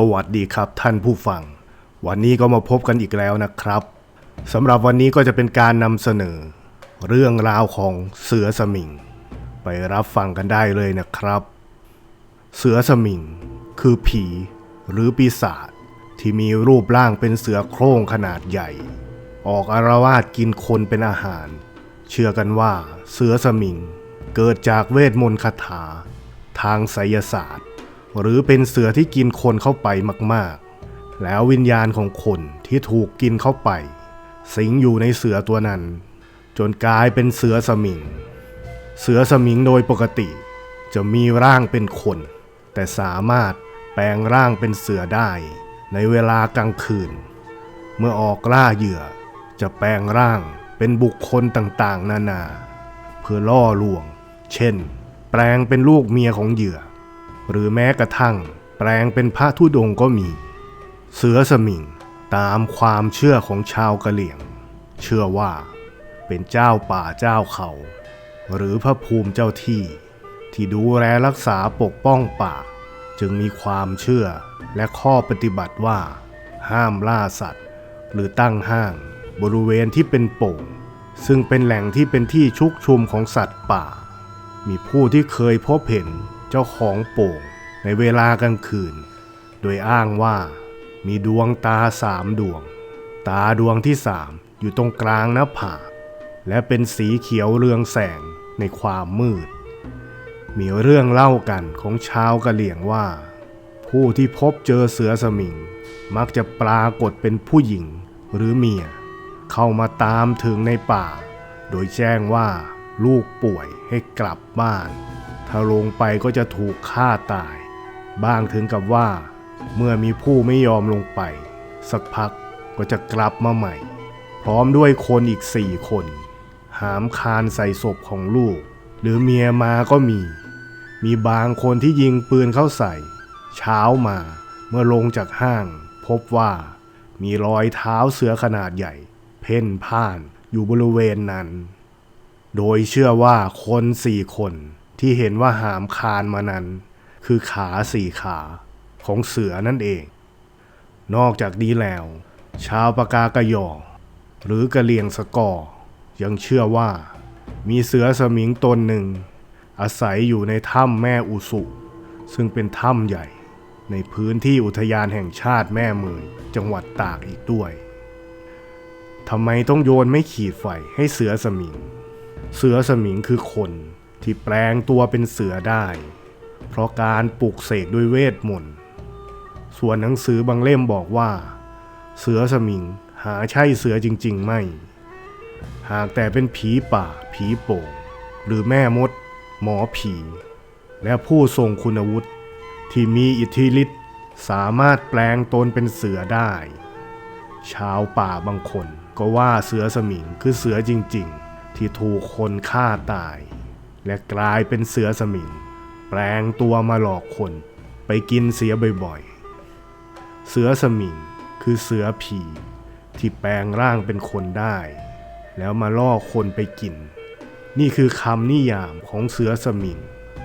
สวัสดีครับท่านผู้ฟัง วันนี้ก็มาพบกันอีกแล้วนะครับสำหรับวันนี้ก็จะเป็นการนำเสนอ เรื่องราวของเสือสมิง ไปรับฟังกันได้เลยนะครับ เสือสมิง คือผี หรือปีศาจที่มีรูปร่างเป็นเสือโคร่งขนาดใหญ่ ออกอารวาสกินคนเป็นอาหาร เชื่อกันว่าเสือสมิง เกิดจากเวทมนต์คาถา ทางไสยศาสตร์ หรือเป็นเสือที่กินคนเข้าไปมากๆ แล้ววิญญาณของคนที่ถูกกินเข้าไป สิงอยู่ในเสือตัวนั้น จนกลายเป็นเสือสมิง เสือสมิงโดยปกติ จะมีร่างเป็นคน แต่สามารถแปลงร่างเป็นเสือได้ในเวลากลางคืน เมื่อออกล่าเหยื่อจะแปลงร่างเป็นบุคคลต่างๆ นานา เพื่อล่อลวง เช่น แปลงเป็นลูกเมียของเหยื่อ หรือแม้กระทั่งแปลงเป็นพระธุดงก็มี เสือสมิงตามความเชื่อของชาวกะเหลี่ยง เชื่อว่าเป็นเจ้าป่าเจ้าเขา หรือพระภูมิเจ้าที่ ที่ดูแลรักษาปกป้องป่า จึงมีความเชื่อและข้อปฏิบัติว่า ห้ามล่าสัตว์ หรือตั้งห้าง บริเวณที่เป็นโป่ง ซึ่งเป็นแหล่งที่เป็นที่ชุกชุมของสัตว์ป่า มีผู้ที่เคยพบเห็น จ้าของโป่งในเวลากลางคืน โดยอ้างว่ามีดวงตาสามดวง ตาดวงที่สามอยู่ตรงกลางหน้าผากและเป็นสีเขียวเรืองแสงในความมืด มีเรื่องเล่ากันของชาวกะเหลี่ยงว่า ผู้ที่พบเจอเสือสมิง มักจะปรากฏเป็นผู้หญิงหรือเมีย เข้ามาตามถึงในป่า โดยแจ้งว่าลูกป่วยให้กลับบ้าน ถ้าลงไปก็จะถูกฆ่าตาย บ้างถึงกับว่า เมื่อมีผู้ไม่ยอมลงไป สักพักก็จะกลับมาใหม่ พร้อมด้วยคนอีกสี่คน หามคานใส่ศพของลูก หรือเมียมาก็มี มีบางคนที่ยิงปืนเข้าใส่ เช้ามาเมื่อลงจากห้าง พบว่ามีรอยเท้าเสือขนาดใหญ่ เพ่นพ่านอยู่บริเวณนั้น โดยเชื่อว่าคนสี่คน ที่เห็นว่าหามคานมานั้น คือขาสี่ขาของเสือนั่นเอง นอกจากนี้แล้ว ชาวปากากะยอหรือกะเลียงสกอ ยังเชื่อว่า มีเสือสมิงตนหนึ่ง อาศัยอยู่ในถ้ำแม่อุสุ ซึ่งเป็นถ้ำใหญ่ ในพื้นที่อุทยานแห่งชาติแม่เมยจังหวัดตากอีกด้วยทำไมต้องโยนไม่ขีดไฟให้เสือสมิง เสือสมิงคือคน ที่แปลงตัวเป็นเสือได้ เพราะการปลุกเสกด้วยเวทมนต์ ส่วนหนังสือบางเล่มบอกว่า เสือสมิงหาใช่เสือจริง ๆ ไม่ หากแต่เป็นผีป่า ผีโป่ง หรือแม่มด หมอผี และผู้ทรงคุณวุฒิที่มีอิทธิฤทธิ์สามารถแปลงตนเป็นเสือได้ ชาวป่าบางคนก็ว่าเสือสมิงคือเสือจริง ๆ ที่ถูกคนฆ่าตาย และกลายเป็นเสือสมิง แปลงตัวมาหลอกคนไปกินเสียบ่อยๆ เสือสมิงคือเสือผีที่แปลงร่างเป็นคนได้ แล้วมาล่อคนไปกิน นี่คือคำนิยามของเสือสมิง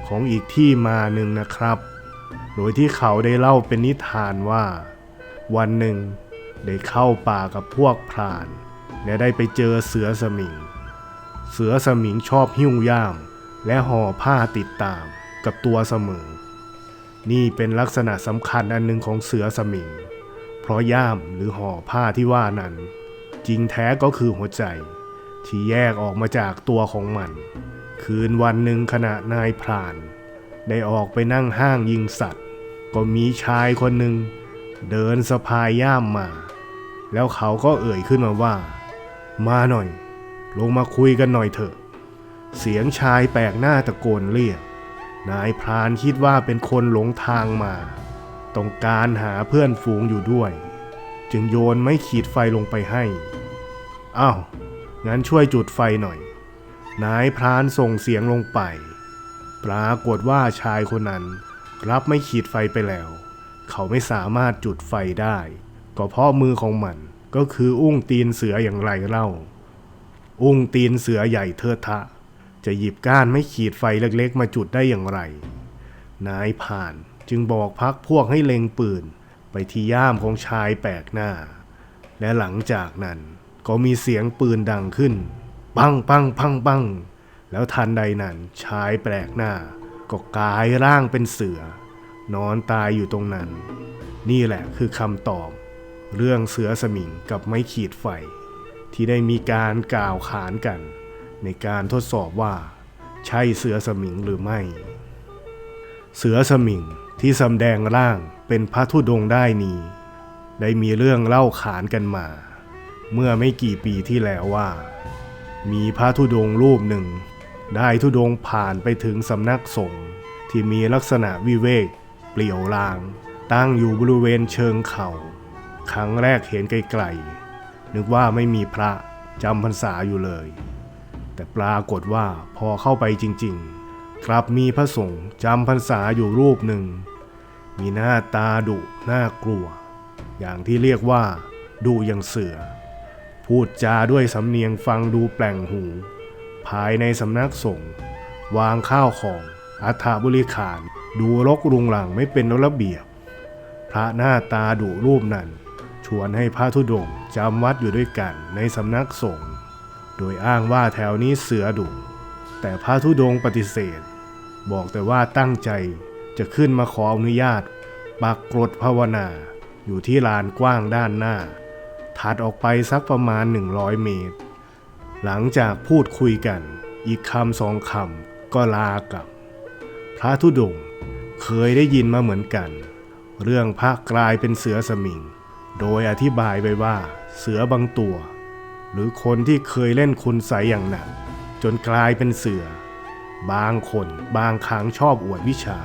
ของอีกที่มาหนึ่งนะครับ โดยที่เขาได้เล่าเป็นนิทานว่า วันหนึ่งได้เข้าป่ากับพวกพราน และได้ไปเจอเสือสมิง เสือสมิงชอบหิ้วย่าม และห่อผ้าติดตามกับตัวเสมอ นี่เป็นลักษณะสำคัญอันหนึ่งของเสือสมิง เพราะย่ามหรือห่อผ้าที่ว่านั้น จริงแท้ก็คือหัวใจ ที่แยกออกมาจากตัวของมัน คืนวันหนึ่งขณะนายพราน ได้ออกไปนั่งห้างยิงสัตว์ ก็มีชายคนหนึ่งเดินสะพายย่ามมา แล้วเขาก็เอ่ยขึ้นมาว่า มาหน่อย ลงมาคุยกันหน่อยเถอะ เสียงชายแปลกหน้าตะโกนเรียก นายพรานคิดว่าเป็นคนหลงทางมาต้องการหาเพื่อนฝูงอยู่ด้วย จึงโยนไม่ขีดไฟลงไปให้อ้าวงั้นช่วยจุดไฟหน่อย นายพรานส่งเสียงลงไป ปรากฏว่าชายคนนั้น รับไม่ขีดไฟไปแล้ว เขาไม่สามารถจุดไฟได้ ก็เพราะมือของมันก็คืออุ้งตีนเสืออย่างไรเล่า อุ้งตีนเสือใหญ่เทิดทะ จะหยิบก้านไม่ขีดไฟเล็กๆ มาจุดได้อย่างไร นายผ่านจึงบอกพักพวกให้เล็งปืน ไปที่ย่ามของชายแปลกหน้า และหลังจากนั้นก็มีเสียงปืนดังขึ้น ปังปังปังปังแล้วทันใดนั้นชายแปลกหน้า ก็กลายร่างเป็นเสือ นอนตายอยู่ตรงนั้น นี่แหละคือคำตอบ เรื่องเสือสมิงกับไม้ขีดไฟ ที่ได้มีการกล่าวขานกัน ในการทดสอบว่า ใช่เสือสมิงหรือไม่ เสือสมิงที่สำแดงร่างเป็นพระธุดงได้นี้ ได้มีเรื่องเล่าขานกันมา เมื่อไม่กี่ปีที่แล้วว่า มีพระธุดงรูปหนึ่ง ได้ธุดงผ่านไปถึงสำนักสงฆ์ที่มีลักษณะวิเวก เปลี่ยวลาง ตั้งอยู่บริเวณเชิงเขาครั้งแรกเห็นไกลๆนึกว่าไม่มีพระจำพรรษาอยู่เลย แต่ปรากฏว่าพอเข้าไปจริงๆ กลับมีพระสงฆ์จำพรรษาอยู่รูปหนึ่ง มีหน้าตาดุน่ากลัว อย่างที่เรียกว่าดุอย่างเสือ พูดจาด้วยสำเนียงฟังดูแปลงหู ภายในสำนักสงฆ์วางข้าวของอัฐบริขาร ดูรกรุงหลังไม่เป็นระเบียบ พระหน้าตาดุรูปนั้น ชวนให้พระธุดงค์จำวัดอยู่ด้วยกันในสำนักสงฆ์ โดยอ้างว่าแถวนี้เสือดุ แต่พระธุดงปฏิเสธ บอกแต่ว่าตั้งใจจะขึ้นมาขออนุญาตปักกรดภาวนา อยู่ที่ลานกว้างด้านหน้า ถัดออกไปสักประมาณ 100 เมตร หลังจากพูดคุยกัน อีกคำสองคำก็ลากลับ พระธุดงเคยได้ยินมาเหมือนกัน เรื่องพระกลายเป็นเสือสมิง โดยอธิบายไว้ว่าเสือบางตัว หรือคนที่เคยเล่นคุณใสยอย่างหนัก จนกลายเป็นเสือ บางคนบางครั้งชอบอวดวิชา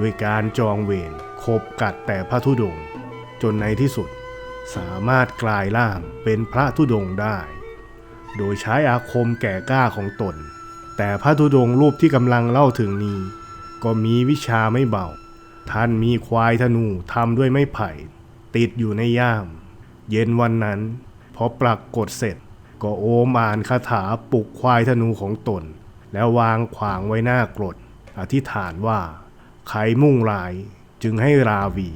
ด้วยการจองเวรคบกัดแต่พระธุดงค์จนในที่สุดสามารถกลายร่างเป็นพระธุดงค์ได้ โดยใช้อาคมแก่กล้าของตน แต่พระธุดงค์รูปที่กำลังเล่าถึงนี้ ก็มีวิชาไม่เบา ท่านมีควายธนูทำด้วยไม้ไผ่ ติดอยู่ในย่าม เย็นวันนั้น พอปลักกดเสร็จ ก็โอมอ่านคาถาปลุกควายธนูของตน แล้ววางขวางไว้หน้ากรด อธิษฐานว่าใครมุ่งร้ายจึงให้ราวี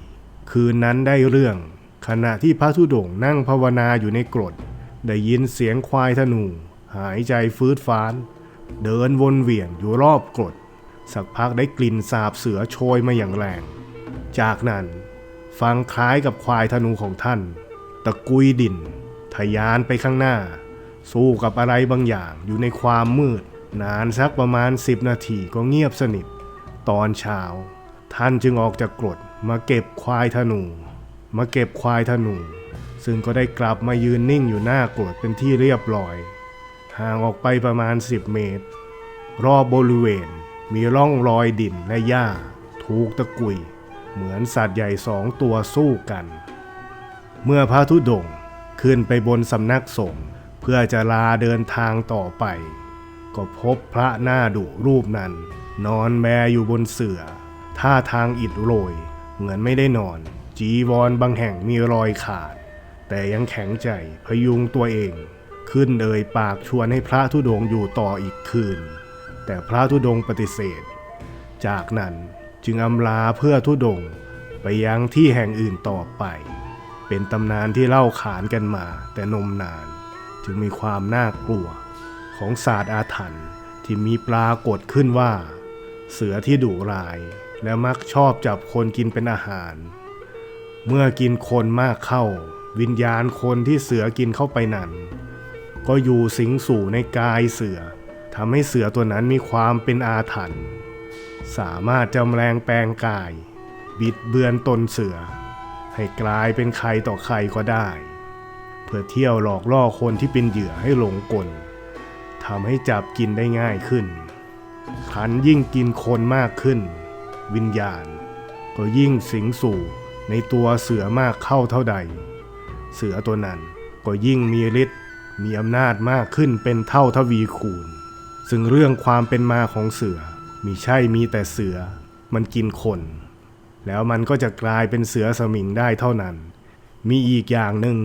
คืนนั้นได้เรื่อง ขณะที่พระธุดงนั่งภาวนาอยู่ในกรด ได้ยินเสียงควายธนู หายใจฟืดฟ้าน เดินวนเวียนอยู่รอบกรด สักพักได้กลิ่นสาบเสือโชยมาอย่างแรง จากนั้นฟังคล้ายกับควายธนูของท่าน ตะกุยดิน ทะยานไปข้างหน้า สู้กับอะไรบางอย่างอยู่ในความมืด นานสักประมาณ 10 นาทีก็เงียบสนิท ตอนเช้า ท่านจึงออกจากกรดมาเก็บควายธนู มาเก็บควายธนู ซึ่งก็ได้กลับมายืนนิ่งอยู่หน้ากรดเป็นที่เรียบร้อย ห่างออกไปประมาณ 10 เมตร รอบบริเวณมีร่องรอยดินและหญ้า ถูกตะกุย เหมือนสัตว์ใหญ่สองตัวสู้กัน เมื่อพระธุดงค์ ขึ้นไปบนสำนักสงฆ์เพื่อจะลาเดินทางต่อไป ก็พบพระหน้าดุรูปนั้น นอนแบอยู่บนเสื่อ ท่าทางอิดโรย เหมือนไม่ได้นอน จีวรบางแห่งมีรอยขาด แต่ยังแข็งใจพยุงตัวเอง ขึ้นเอ่ยปากชวนให้พระธุดงอยู่ต่ออีกคืน แต่พระธุดงปฏิเสธ จากนั้นจึงอำลาเพื่อธุดงไปยังที่แห่งอื่นต่อไป เป็นตำนานที่เล่าขานกันมา แต่นมนานจึงมีความน่ากลัวของศาสตร์อาถรรพ์ที่มีปรากฏขึ้นว่า เสือที่ดุร้าย และมักชอบจับคนกินเป็นอาหาร เมื่อกินคนมากเข้า วิญญาณคนที่เสือกินเข้าไปนั้น ก็อยู่สิงสู่ในกายเสือทำให้เสือตัวนั้นมีความเป็นอาถรรพ์สามารถจำแรงแปลงกาย บิดเบือนตนเสือ ให้กลายเป็นใครต่อใครก็ได้ เพื่อเที่ยวหลอกล่อคนที่เป็นเหยื่อให้หลงกลทำให้จับกินได้ง่ายขึ้นขันยิ่งกินคนมากขึ้น วิญญาณ ก็ยิ่งสิงสู่ในตัวเสือมากเข้าเท่าใด เสือตัวนั้นก็ยิ่งมีฤทธิ์มีอำนาจมากขึ้นเป็นเท่าทวีคูณ ซึ่งเรื่องความเป็นมาของเสือมีใช่มีแต่เสือมันกินคน แล้วมันก็จะกลายเป็นเสือสมิงได้เท่านั้น มีอีกอย่างหนึ่ง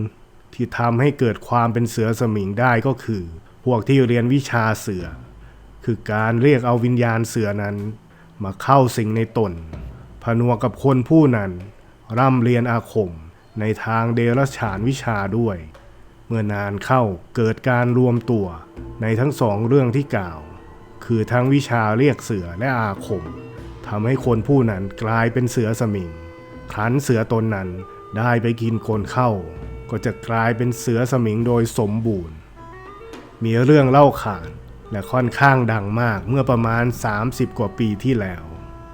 ที่ทำให้เกิดความเป็นเสือสมิงได้ก็คือ พวกที่เรียนวิชาเสือ คือการเรียกเอาวิญญาณเสือนั้น มาเข้าสิงในตน ผนวกกับคนผู้นั้น ร่ำเรียนอาคมในทางเดรัจฉานวิชาด้วย เมื่อนานเข้าเกิดการรวมตัวในทั้งสองเรื่องที่กล่าว คือทั้งวิชาเรียกเสือและอาคม ทำให้คนผู้นั้นกลายเป็นเสือสมิง ครั้นเสือตนนั้นได้ไปกินคนเข้า ก็จะกลายเป็นเสือสมิงโดยสมบูรณ์ มีเรื่องเล่าขานและค่อนข้างดังมากเมื่อประมาณ 30 กว่าปีที่แล้ว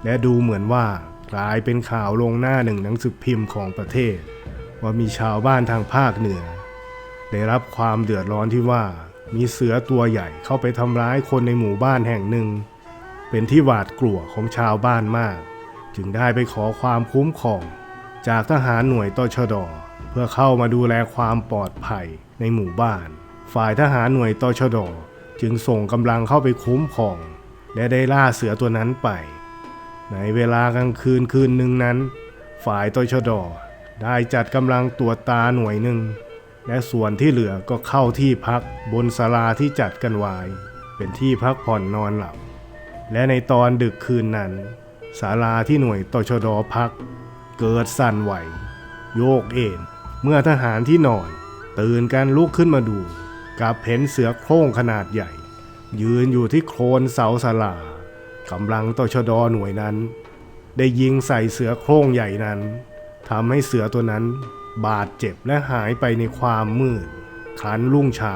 และดูเหมือนว่ากลายเป็นข่าวลงหน้าหนึ่งหนังสือพิมพ์ของประเทศ ว่ามีชาวบ้านทางภาคเหนือ ได้รับความเดือดร้อนที่ว่ามีเสือตัวใหญ่เข้าไปทำร้ายคนในหมู่บ้านแห่งหนึ่ง เป็นที่หวาดกลัวของชาวบ้านมาก จึงได้ไปขอความคุ้มครอง จากทหารหน่วยตชด เพื่อเข้ามาดูแลความปลอดภัยในหมู่บ้าน ฝ่ายทหารหน่วยตชด จึงส่งกำลังเข้าไปคุ้มครอง และได้ล่าเสือตัวนั้นไป ในเวลากลางคืนคืนหนึ่งนั้น ฝ่ายตชด ได้จัดกำลังตรวจตาหน่วยหนึ่งและส่วนที่เหลือก็เข้าที่พักบนศาลาที่จัดกันไว้เป็นที่พักผ่อนนอนหลับ และในตอนดึกคืนนั้นศาลาที่หน่วยตชดพัก เกิดสั่นไหว โยกเอ็นเมื่อทหารที่นอน ตื่นกันลุกขึ้นมาดูกับเห็นเสือโคร่งขนาดใหญ่ ยืนอยู่ที่โคลนเสาศาลากำลังตชดหน่วยนั้น ได้ยิงใส่เสือโคร่งใหญ่นั้นทำให้เสือตัวนั้นบาดเจ็บและหายไปในความมืดคันรุ่งเช้า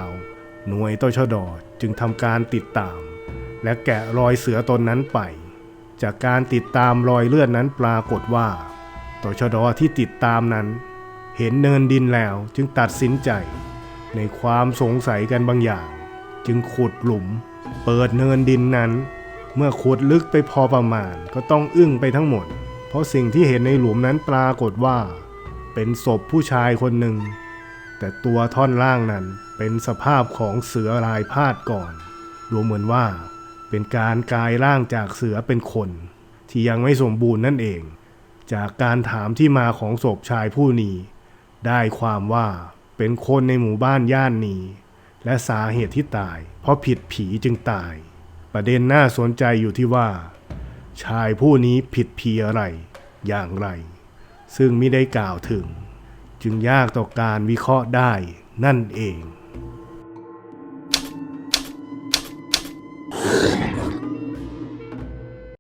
หน่วยตชดจึงทำการติดตาม และแกะรอยเสือตนนั้นไป จากการติดตามรอยเลือดนั้นปรากฏว่าตชดอที่ติดตามนั้น เห็นเนินดินแล้วจึงตัดสินใจ ในความสงสัยกันบางอย่าง จึงขุดหลุม เปิดเนินดินนั้น เมื่อขุดลึกไปพอประมาณก็ต้องอึ้งไปทั้งหมด เพราะสิ่งที่เห็นในหลุมนั้นปรากฏว่า เป็นศพผู้ชายคนหนึ่ง แต่ตัวท่อนล่างนั้นเป็นสภาพของเสือลายพาดก่อนดูเหมือนว่า เป็นการกลายร่างจากเสือเป็นคน ที่ยังไม่สมบูรณ์นั่นเอง จากการถามที่มาของศพชายผู้นี้ ได้ความว่าเป็นคนในหมู่บ้านย่านนี้ และสาเหตุที่ตาย เพราะผิดผีจึงตาย ประเด็นน่าสนใจอยู่ที่ว่า ชายผู้นี้ผิดผีอะไร อย่างไร ซึ่งไม่ได้กล่าวถึง จึงยากต่อการวิเคราะห์ได้นั่นเอง